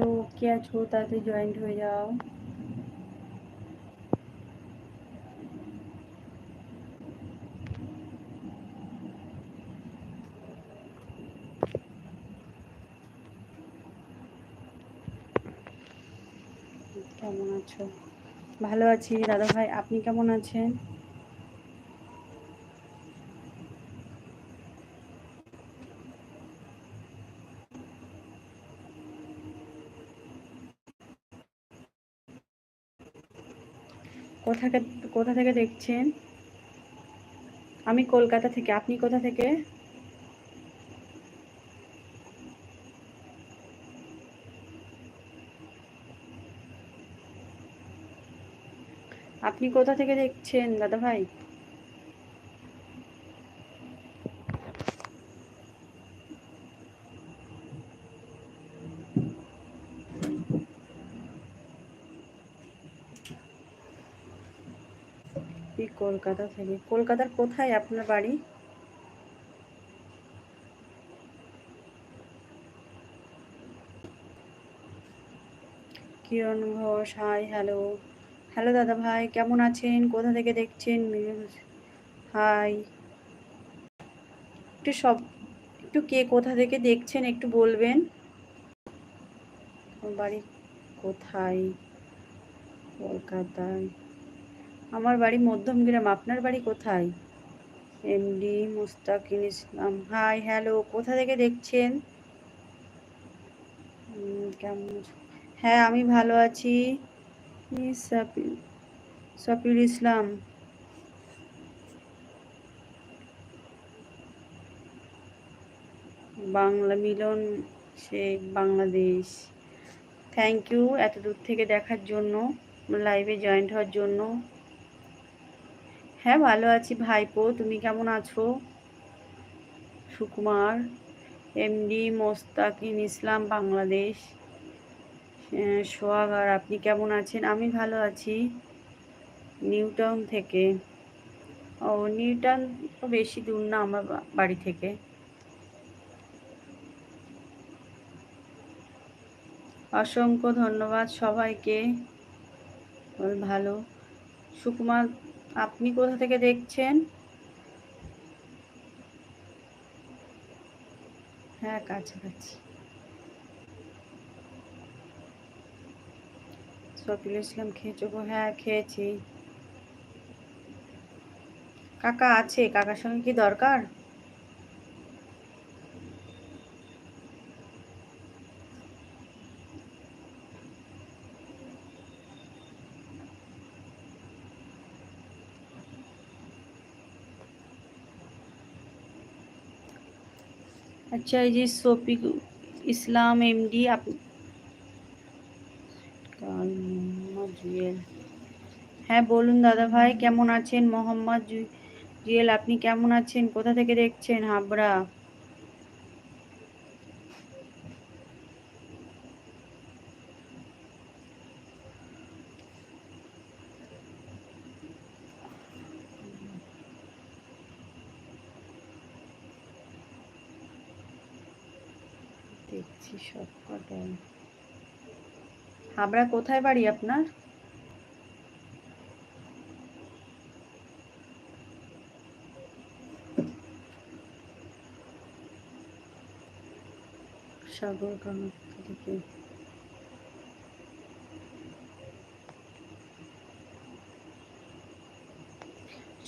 Hello কে আছো তাতে joint হয়ে যাও কেমন আছো? ভালো আছি। দাদা ভাই, আপনি কেমন আছেন? কোথা কোথা থেকে দেখছেন? আমি কলকাতা থেকে। আপনি কোথা থেকে? আপনি কোথা থেকে দেখছেন দাদা ভাই কলকাতা থেকে। কলকাতার কোথায় আপনার বাড়ি? Kiran Ghosh hi hello hello দাদা ভাই, কেমন আছেন? কোথা থেকে দেখছেন? হাই একটু সব, একটু কে কোথা থেকে দেখছেন একটু বলবেন। বাড়ি কোথায়? কলকাতায়। আমার বাড়ি মধ্যমগ্রাম। আপনার বাড়ি কোথায়? MD Mustakin Islam. Hi hello কোথা থেকে দেখছেন? কেমন হ্যাঁ আমি ভালো আছি। সফিউল ইসলাম। বাংলা মিলন, সে বাংলাদেশ। থ্যাংক ইউ এত দূর থেকে দেখার জন্য লাইভে জয়েন্ট হওয়ার জন্য। হ্যাঁ ভালো আছি ভাইপো। তুমি কেমন আছো? সুকুমার, এমডি মোস্তাকিন ইসলাম, বাংলাদেশ। সোহাগার আপনি কেমন আছেন? আমি ভালো আছি, নিউটাউন থেকে। ও, নিউটাউন তো বেশি দূর না আমার বাড়ি থেকে। অসংখ্য ধন্যবাদ সবাইকে। ভালো। সুকুমার আপনি কোথা থেকে দেখছেন? হ্যাঁ কাছাকাছি। সফিল ইসলাম খেয়েছো হ্যাঁ খেয়েছি। কাকা আছে? কাকার সঙ্গে কি দরকার? আচ্ছা এই যে শফিক ইসলাম এমডি আপনি জুয়েল। হ্যাঁ বলুন দাদা ভাই, কেমন আছেন? মোহাম্মদ জুয়েল, আপনি কেমন আছেন? কোথা থেকে দেখছেন হাবড়া? দেখছি সব কটাই হাবড়া কোথায় বাড়ি আপনার? সাগর থেকে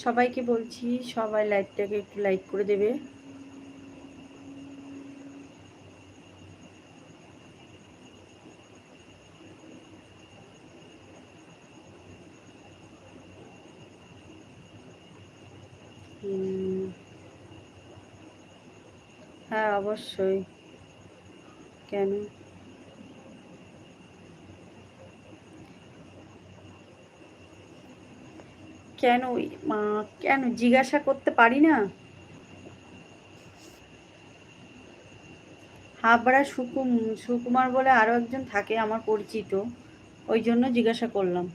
সবাইকে বলছি সবাই লাইভটাকে একটু লাইক করে দেবে। হ্যাঁ অবশ্যই। কেন? কেন মা, কেন জিজ্ঞাসা করতে পারি না? হাবড়া সুকুম, সুকুমার বলে আরও একজন থাকে আমার পরিচিত, ওই জন্য জিজ্ঞাসা করলাম।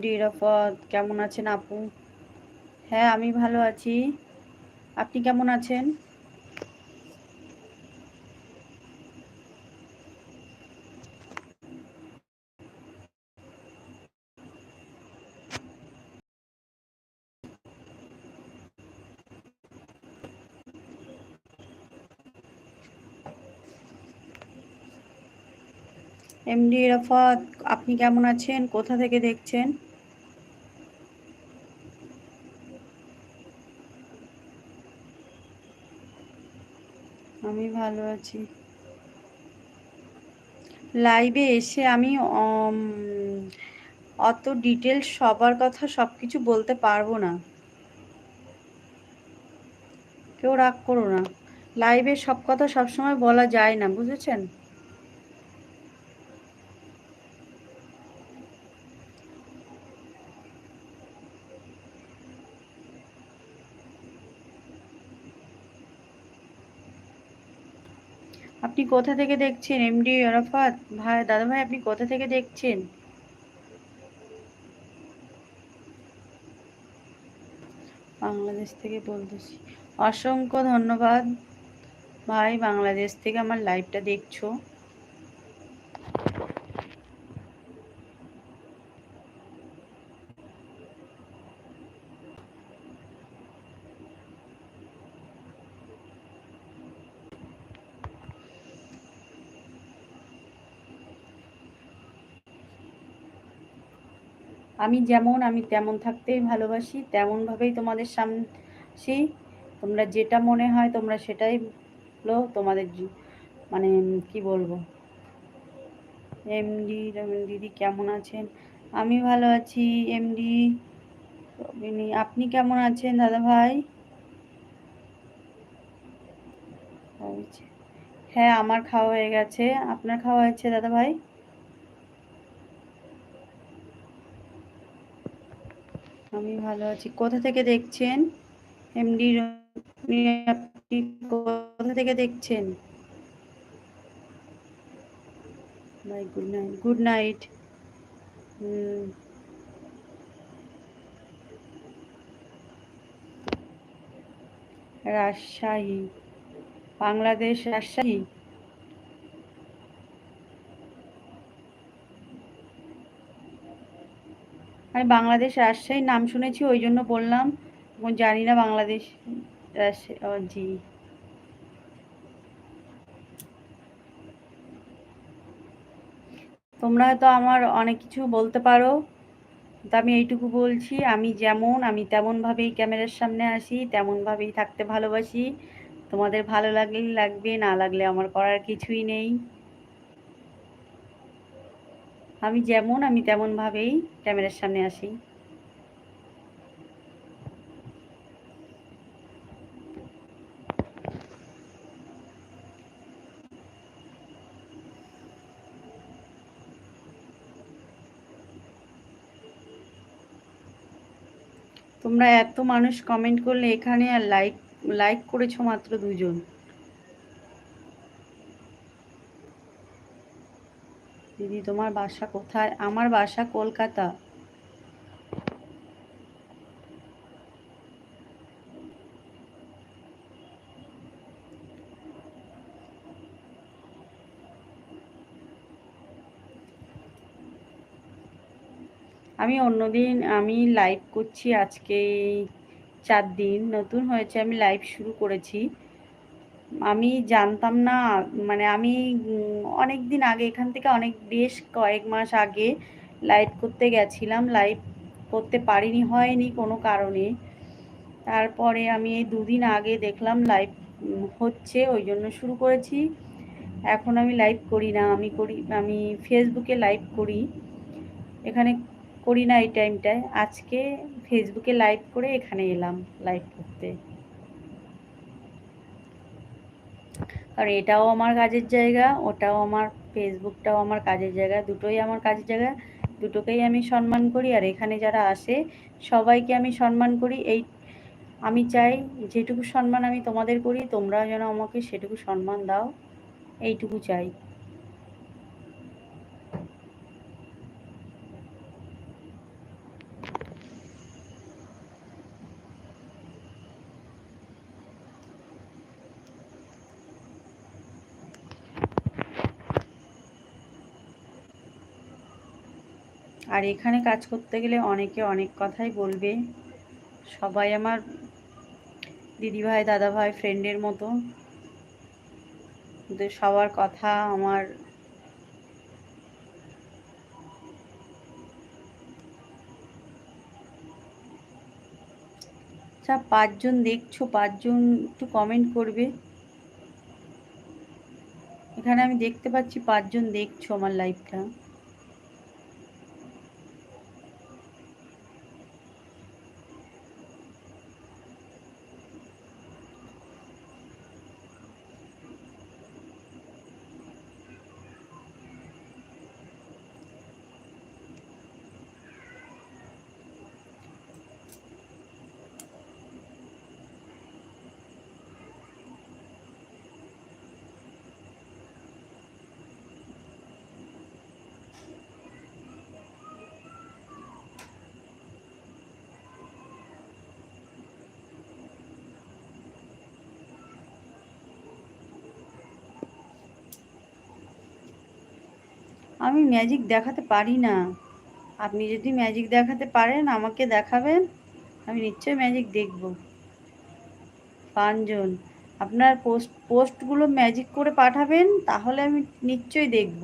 ডিরাফত কেমন আছেন আপু? হ্যাঁ আমি ভালো আছি। আপনি কেমন আছেন? এমডি রফত, আপনি কেমন আছেন? কোথা থেকে দেখছেন? আমি ভালো আছি। লাইভে এসে আমি অত ডিটেলস সবার কথা সব কিছু বলতে পারব না। কেউ রাগ করো না। লাইভে সব কথা সবসময় বলা যায় না, বুঝেছেন? আপনি কোথা থেকে দেখছেন? এমডি আরাফাত? ভাই দাদা ভাই আপনি কোথা থেকে দেখছেন? বাংলাদেশ থেকে বলতেছি। অসংখ্য ধন্যবাদ। ভাই, বাংলাদেশ থেকে আমার লাইভটা দেখছ। আমি যেমন, আমি তেমন থাকতেই ভালোবাসি, তেমনভাবেই তোমাদের সামনে তোমরা যেটা মনে হয় তোমরা সেটাই বলো তোমাদের মানে কি বলব? এমডি দিদি কেমন আছেন? আমি ভালো আছি এমডি আপনি কেমন আছেন দাদা ভাই? হ্যাঁ আমার খাওয়া হয়ে গেছে। আপনার খাওয়া হয়েছে দাদা ভাই? আমি ভালো আছি। কোথা থেকে দেখছেন? এমডি আপনি কোথা থেকে দেখছেন? Bye good night good night Rajshahi, Bangladesh Rajshahi. আমি বাংলাদেশ রাজশাহীর নাম শুনেছি, ওই জন্য বললাম। জানি না বাংলাদেশ রাজশাহী জি। তোমরা হয়তো আমার অনেক কিছু বলতে পারো তো আমি এইটুকু বলছি, আমি যেমন, আমি তেমনভাবেই ক্যামেরার সামনে আসি, তেমনভাবেই থাকতে ভালোবাসি। তোমাদের ভালো লাগলে লাগবে, না লাগলে আমার করার কিছুই নেই। আমি যেমন, আমি তেমনভাবেই ক্যামেরার সামনে আসি। তোমরা এত মানুষ কমেন্ট করলে এখানে আর লাইক লাইক করেছ মাত্র দুজন। দিদি, তোমার বাসা কোথায়? আমার বাসা কলকাতা। আমি অন্যদিন, আমি লাইভ করছি আজকে চার দিন। নতুন হয়েছে, আমি লাইভ শুরু করেছি। আমি জানতাম না মানে আমি অনেক দিন আগে, এখান থেকে অনেক, বেশ কয়েক মাস আগে লাইভ করতে গেছিলাম। লাইভ করতে পারিনি, হয়নি কোনো কারণে। তারপরে আমি এই দুদিন আগে দেখলাম লাইভ হচ্ছে, ওই জন্য শুরু করেছি। এখন আমি লাইভ করি না, আমি করি, আমি ফেসবুকে লাইভ করি। এখানে করি না এই টাইমটায় আজকে ফেসবুকে লাইভ করে এখানে এলাম লাইভ করতে। কারণ এটাও আমার কাজের জায়গা, ওটাও আমার ফেসবুকটাও আমার কাজের জায়গা, দুটোই আমার কাজের জায়গা, দুটোকেই আমি সম্মান করি। আর এখানে যারা আসে, সবাইকে আমি সম্মান করি। এই আমি চাই যেটুকু সম্মান আমি তোমাদের করি, তোমরাও যেন আমাকে সেটুকু সম্মান দাও। এইটুকু চাই। আর এখানে কাজ করতে গেলে অনেকে অনেক কথাই বলবে। সবাই আমার দিদিভাই, দাদাভাই ফ্রেন্ডের মতো। সবার কথা আমার আচ্ছা পাঁচজন দেখছ? পাঁচজন একটু কমেন্ট করবে। এখানে আমি দেখতে পাচ্ছি পাঁচজন দেখছ আমার লাইভটা আমি ম্যাজিক দেখাতে পারি না। আপনি যদি ম্যাজিক দেখাতে পারেন, আমাকে দেখাবেন, আমি নিশ্চয়ই ম্যাজিক দেখব। পাঁচজন, আপনার পোস্ট পোস্টগুলো ম্যাজিক করে পাঠাবেন, তাহলে আমি নিশ্চয়ই দেখব।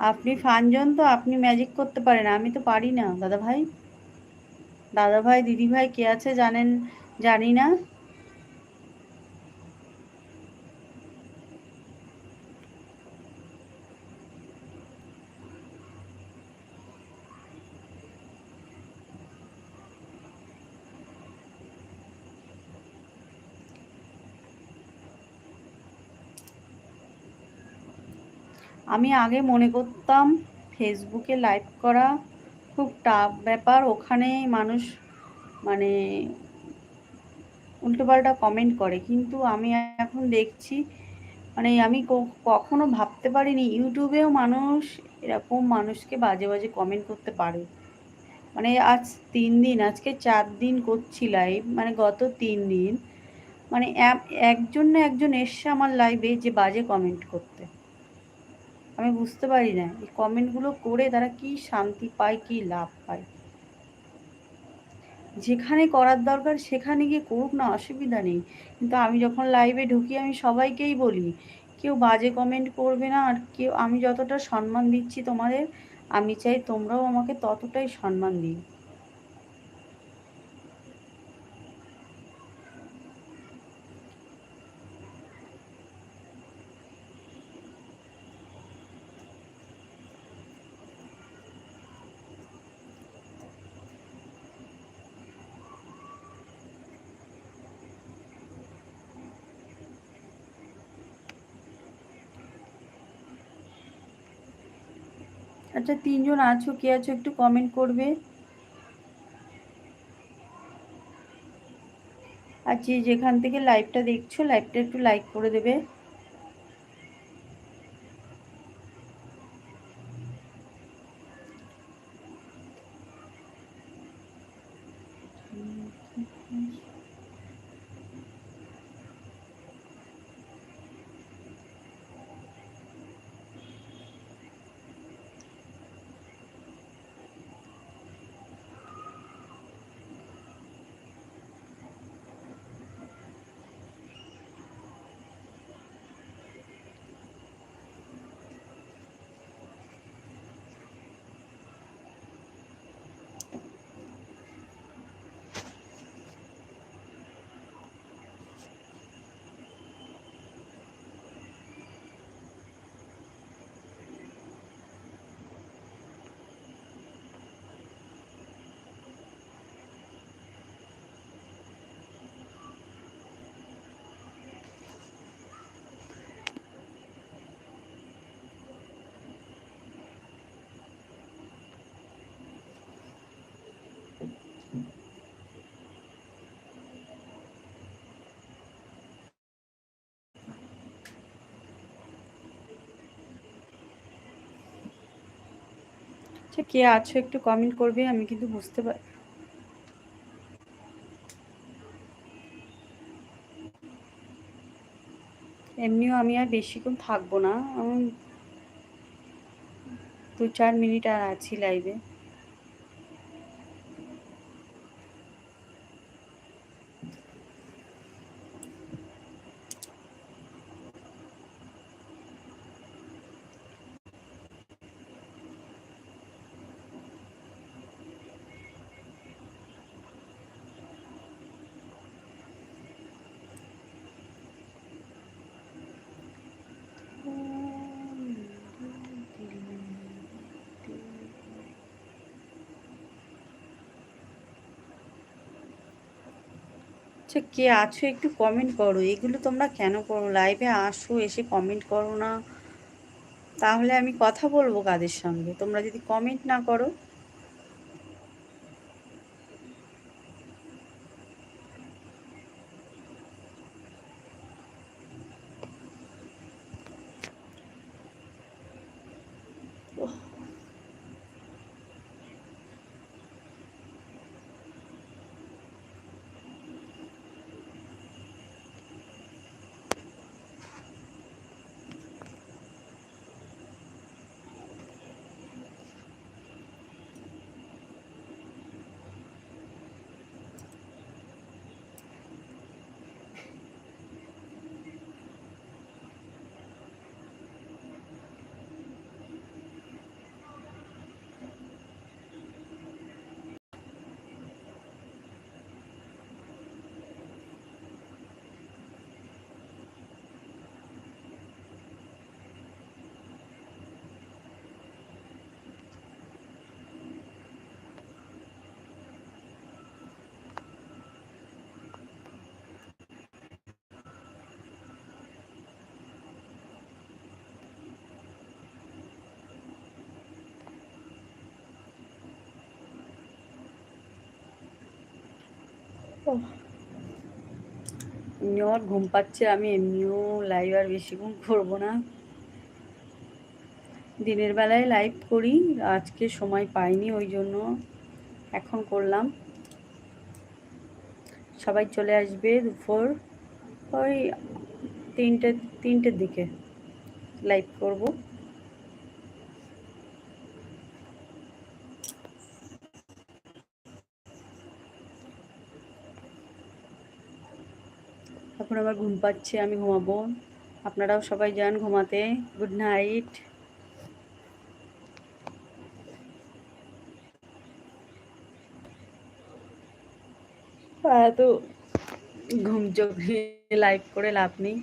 আপনি ফানজন তো আপনি ম্যাজিক করতে পারেন, আমি তো পারি না। দাদা ভাই দাদা ভাই দিদি ভাই কে আছে জানেন? জানি না। আমি আগে মনে করতাম ফেসবুকে লাইভ করা খুব টাফ ব্যাপার। ওখানে মানুষ মানে উল্টোপাল্টা কমেন্ট করে। কিন্তু আমি এখন দেখছি মানে আমি কখনো ভাবতে পারিনি ইউটিউবেও মানুষ এরকম মানুষকে বাজে বাজে কমেন্ট করতে পারে। মানে আজ তিন দিন, আজকে চার দিন করছি লাইভ মানে গত তিন দিন মানে একজন না একজন এসছে আমার লাইভে যে বাজে কমেন্ট করতে। আমি বুঝতে পারি না। এই কমেন্টগুলো করে তারা কি শান্তি পায়, কি লাভ পায়? যেখানে করার দরকার সেখানে গিয়ে করুক না, অসুবিধা নেই। কিন্তু আমি যখন লাইভে ঢুকি, আমি সবাইকেই বলি, কেউ বাজে কমেন্ট করবে না, আর কেউ, আমি যতটা সম্মান দিচ্ছি তোমাদের, আমি চাই তোমরাও আমাকে ততটাই সম্মান দিই আচ্ছা তিনজন আছো, কে আছো একটু কমেন্ট করবে? আর যে যেখান থেকে লাইভটা দেখছ লাইভটা একটু লাইক করে দেবে। আচ্ছা কে আছো একটু কমেন্ট করবে, আমি কিন্তু বুঝতে পারি এমনিও আমি আর বেশিক্ষণ থাকব না। দু চার মিনিট আর আছি লাইভে আচ্ছা কে আছো একটু কমেন্ট করো। এগুলো তোমরা কেন করো? লাইভে আসো, এসে কমেন্ট করো না। তাহলে আমি কথা বলব কাদের সঙ্গে? তোমরা যদি কমেন্ট না করো এমনিও আমার ঘুম পাচ্ছে, আমি এমনিও লাইভ আর বেশিক্ষণ করব না। দিনের বেলায় লাইভ করি, আজকে সময় পাইনি, ওই জন্য এখন করলাম। সবাই চলে আসবে দুপুর, ওই তিনটে, তিনটের দিকে লাইভ করব। এখন আমার ঘুম পাচ্ছে, আমি ঘুমাবো। আপনারাও সবাই যান ঘুমাতে। Good night. এত ঘুম চোখ লাইভ করে লাভ নেই।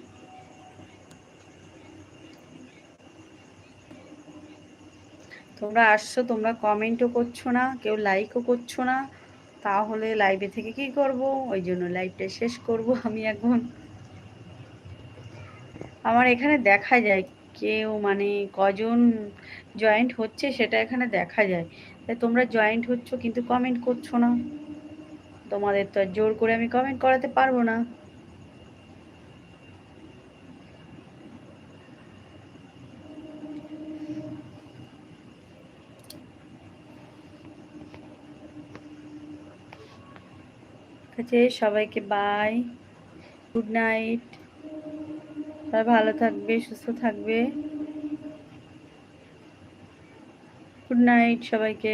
তোমরা আসছো, তোমরা কমেন্টও করছ না, কেউ লাইকও করছ না। তাহলে লাইভে থেকে কি করব? ওই জন্য লাইভটা শেষ করব আমি এখন। আমার এখানে দেখা যায় কেউ মানে কজন জয়েন্ট হচ্ছে সেটা এখানে দেখা যায়। তাই তোমরা জয়েন্ট হচ্ছ কিন্তু কমেন্ট করছ না। তোমাদের তো আর জোর করে আমি কমেন্ট করাতে পারব না। আছে সবাইকে বাই গুড নাইট সবাই ভালো থাকবে সুস্থ থাকবে। গুড নাইট সবাইকে।